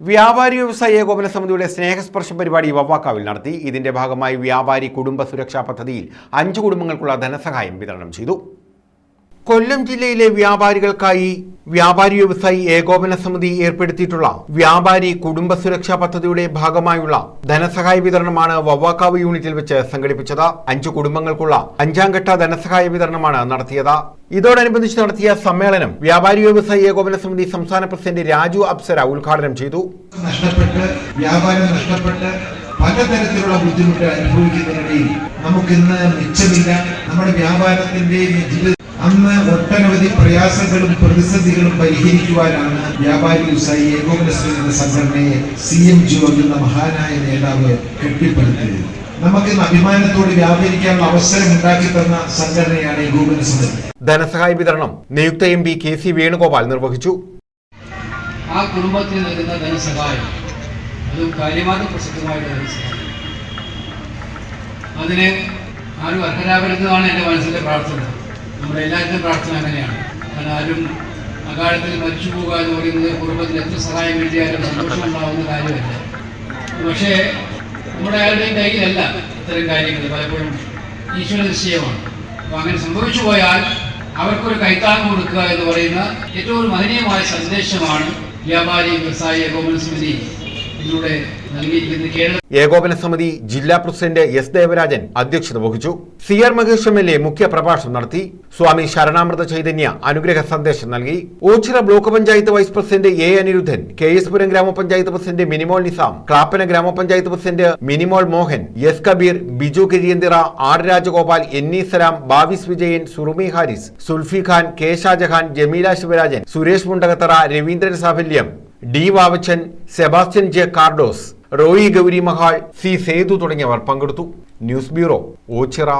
വ്യാപാരി വ്യവസായ ഏകോപന സമിതിയുടെ സ്നേഹസ്പർശം പരിപാടി വവ്വാക്കാവിൽ നടത്തി. ഇതിന്റെ ഭാഗമായി വ്യാപാരി കുടുംബ സുരക്ഷാ പദ്ധതിയിൽ അഞ്ച് കുടുംബങ്ങൾക്കുള്ള ധനസഹായം വിതരണം ചെയ്തു. കൊല്ലം ജില്ലയിലെ വ്യാപാരികൾക്കായി വ്യാപാരി വ്യവസായി ഏകോപന സമിതി ഏർപ്പെടുത്തിയിട്ടുള്ള വ്യാപാരി കുടുംബ സുരക്ഷാ പദ്ധതിയുടെ ഭാഗമായുള്ള ധനസഹായ വിതരണമാണ് വവ്വാക്കാവ് യൂണിറ്റിൽ വെച്ച് സംഘടിപ്പിച്ചത്. അഞ്ചു കുടുംബങ്ങൾക്കുള്ള അഞ്ചാം ഘട്ട ധനസഹായ വിതരണമാണ് നടത്തിയത്. ഇതോടനുബന്ധിച്ച് നടത്തിയ സമ്മേളനം വ്യാപാരി വ്യവസായി ഏകോപന സമിതി സംസ്ഥാന പ്രസിഡന്റ് രാജു അപ്സര ഉദ്ഘാടനം ചെയ്തു. പലതരത്തിലുള്ള ബുദ്ധിമുട്ട് അനുഭവിക്കുന്നതിനിടയിൽ നമുക്കിന്ന് മിച്ചമില്ല. നമ്മുടെ വ്യാപാരത്തിന്റെ അന്ന് ഒട്ടനവധി പ്രയാസങ്ങളും പ്രതിസന്ധികളും പരിഹരിക്കുവാനാണ് വ്യാപാരി ഉസായി ഏകോപന എന്ന സംഘടനയെ സി എം ജു എന്ന മഹാനായ നേതാവ് കെട്ടിപ്പടുത്തിയത് നമുക്ക് അഭിമാനത്തോട് വ്യാപരിക്കാനുള്ള അവസരം ഉണ്ടാക്കി തന്ന സംഘടനയാണ് ഏകോപനശ്രീ ധനസഹായ വിതരണം നിയുക്ത M P K C Venugopal നിർവഹിച്ചു. ആ കുടുംബത്തിന് നൽകുന്ന ധനസഹായം അതും കാര്യമാത്ര പ്രസക്തമായിട്ട് ധനസഹായം. അതിന് ആരും അർഹരാകരുതാണ് എന്റെ മനസ്സിന്റെ പ്രാർത്ഥന. നമ്മുടെ എല്ലാവരുടെയും പ്രാർത്ഥന അങ്ങനെയാണ്. കാരണം ആരും അകാലത്തിൽ മരിച്ചു പോകുക എന്ന് പറയുന്നത് കുടുംബത്തിന് എത്ര സഹായം വേണ്ടിയാലും സന്തോഷം ഉണ്ടാവുന്ന കാര്യമല്ല. പക്ഷേ നമ്മുടെ ആരുടെയും കയ്യിലല്ല ഇത്തരം കാര്യങ്ങൾ പലപ്പോഴും ഈശ്വര നിശ്ചയമാണ്. അപ്പോൾ അങ്ങനെ സംഭവിച്ചു പോയാൽ അവർക്കൊരു കൈത്താങ് കൊടുക്കുക എന്ന് പറയുന്ന ഏറ്റവും മഹനീയമായ സന്ദേശമാണ് വ്യാപാരി വ്യവസായി ഏകോപന സമിതി കേരള ഏകോപന സമിതി ജില്ലാ പ്രസിഡന്റ് എസ് ദേവരാജൻ അധ്യക്ഷത വഹിച്ചു. C R Mahesh M L A മുഖ്യ പ്രഭാഷണം നടത്തി. സ്വാമി ശരണാമൃത ചൈതന്യ അനുഗ്രഹ സന്ദേശം നൽകി. Ochira block panchayat vice president A Anirudhan K S Puram ഗ്രാമപഞ്ചായത്ത് പ്രസിഡന്റ് മിനിമോൾ നിസാം ക്ലാപ്പന ഗ്രാമപഞ്ചായത്ത് president Minimol Mohan S Kabeer Biju Kiriyanthira R Rajagopal എന്നീ Salam Bavis Vijayan Surumi Haris Sulfi Khan K Shajahan Jameela Sivarajan Suresh Mundakathara Raveendran Saphalyam D Vavachan Sebastian J Cardoz Roy Gauri Mahal C Sethu തുടങ്ങിയവർ പങ്കെടുത്തു. News bureau Ochira.